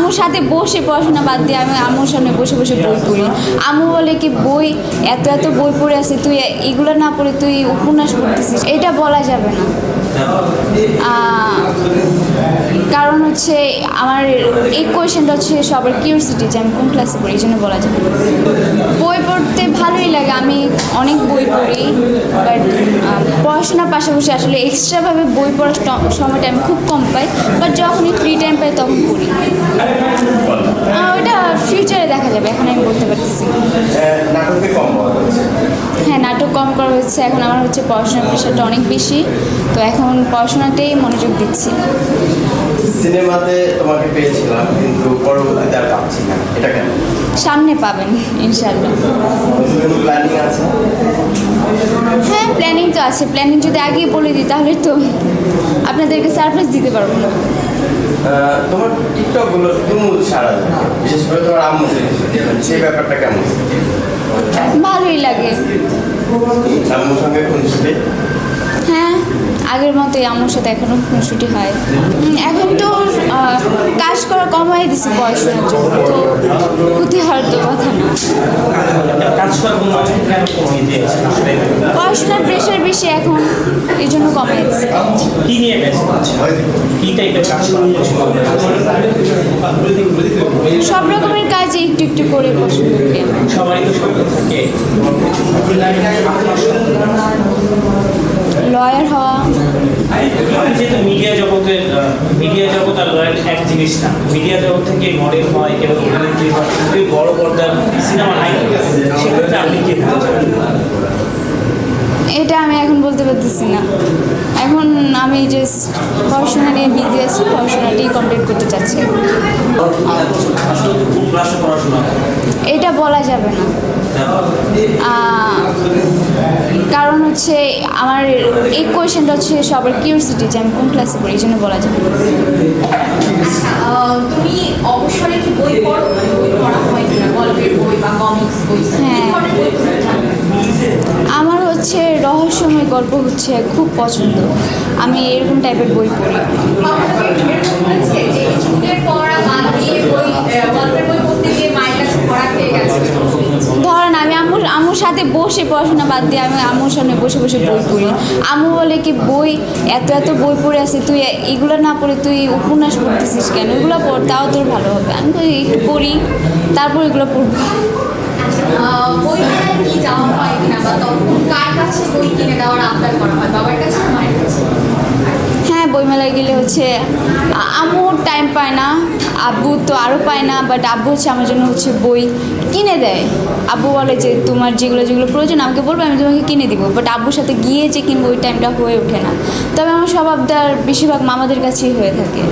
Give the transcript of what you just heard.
আম্মুর সাথে বসে পড়াশোনা বাদ দিয়ে আমি আম্মুর সামনে বসে বসে বই পড়ি। আম্মু বলে কি, বই, এত এত বই পড়ে আছে, তুই এগুলো না পড়ে, তুই উপন্যাস পড়তেছিস। এটা বলা যাবে না। হচ্ছে আমার এই কোয়েশনটা হচ্ছে সবার কিউরিসিটি যে আমি কোন ক্লাসে পড়ি, এই জন্য বলা যায়। বই পড়তে ভালোই লাগে, আমি অনেক বই পড়ি বাট পড়াশোনার পাশাপাশি আসলে এক্সট্রাভাবে বই পড়ার সময়টা আমি খুব কম পাই বাট যখনই ফ্রি টাইম পাই তখন পড়ি। ওটা ফিউচারে দেখা যাবে, এখন আমি বলতে পারতেছি হ্যাঁ নাটক কম করা হচ্ছে এখন আমার হচ্ছে পড়াশোনার প্রেশারটা অনেক বেশি, তো এখন পড়াশোনাতেই মনোযোগ দিচ্ছি সিনেমাতে তোমাকে পেয়েছিলাম কিন্তু পরবর্তীতে আর পাচ্ছি না। এটা কেন? সামনে পাবেন ইনশাল্লাহ প্ল্যানিং আছে? হ্যাঁ প্ল্যানিং তো আছে। প্ল্যানিং যদি আগেই বলে দিই তাহলে তো আপনাদেরকে সারপ্রাইজ দিতে পারব না। তোমার টিকটকগুলো তুমুল সারা বিশেষ করে তোমার আম্মু সেই ব্যাপারটা কেমন? ভালোই লাগে। আম্মুর সঙ্গে হ্যাঁ আগের মতোই আমার সাথে এখনও খুনসুটি হয়। এখন তো কাজ করা কমাই দিছে পড়াশোনার জন্য। তো ক্ষতি হওয়ার তো কথা না। পড়াশোনার প্রেশার বেশি এখন এই জন্য কমাই পছন্দ সব রকমের কাজ একটু একটু করে পছন্দ করি লয়ার হওয়া যেহেতু মিডিয়া জগতের মিডিয়া জগৎ আর লয়াল এক জিনিস না। মিডিয়া জগৎ থেকে মডেল হয় কেউ অভিনেত্রী হয় কেউ বড় পর্দার সিনেমা নায়িকা সেক্ষেত্রে আপনি কি এটা আমি এখন বলতে পারতেছি না। এখন আমি যে পড়াশোনা নিয়ে বিজি আছি পড়াশোনাটি কমপ্লিট করতে চাচ্ছি। এটা বলা যাবে না। আহ, কারণ হচ্ছে আমার এই কোয়েশনটা হচ্ছে সবার কিউরিসিটি যে আমি কোন ক্লাসে পড়ি এই জন্য বলা না তুমি অবসরে কি বই পড়ো? মানে বই পড়া হয় কিনা? গল্পের বই বা কমিক্স বই? হ্যাঁ। আমার হচ্ছে রহস্যময় গল্প হচ্ছে খুব পছন্দ। আমি এরকম টাইপের বই পড়ি বা আমাদের এরকম হয়েছে যে স্কুলের পড়া বাদ দিয়ে বই আহ, গল্পের বই পড়তে গিয়ে মায়ের কাছে পড়া খেয়ে গেছে ধরেন আমি আম্মুর আম্মুর সাথে বসে পড়াশোনা বাদ দিয়ে আমি আম্মুর সামনে বসে বসে বই পড়ি। আম্মু বলে কি, বই, এত এত বই পড়ে আছে, তুই এগুলো না পড়ে তুই উপন্যাস পড়তেছিস কেন? এগুলো পড়, তাও তোর ভালো হবে। আমি তো একটু পড়ি, তারপর এগুলো পড়ব। বই কিনা দেওয়ার আবদার করা হয়? বাবার কাছে, মায়ের কাছে? হচ্ছে আম্মু টাইম পায় না, আব্বু তো আরও পায় না বাট আব্বু হচ্ছে আমার জন্য হচ্ছে বই কিনে দেয়। আব্বু বলে যে, তোমার যেগুলো যেগুলো প্রয়োজন, আমাকে বলবে, আমি তোমাকে কিনে দিব। বাট আব্বুর সাথে গিয়ে যে কিনবো, ওই টাইমটা হয়ে ওঠে না। তবে আমার স্বভাবদার বেশিরভাগ মামাদের কাছেই হয়ে থাকে।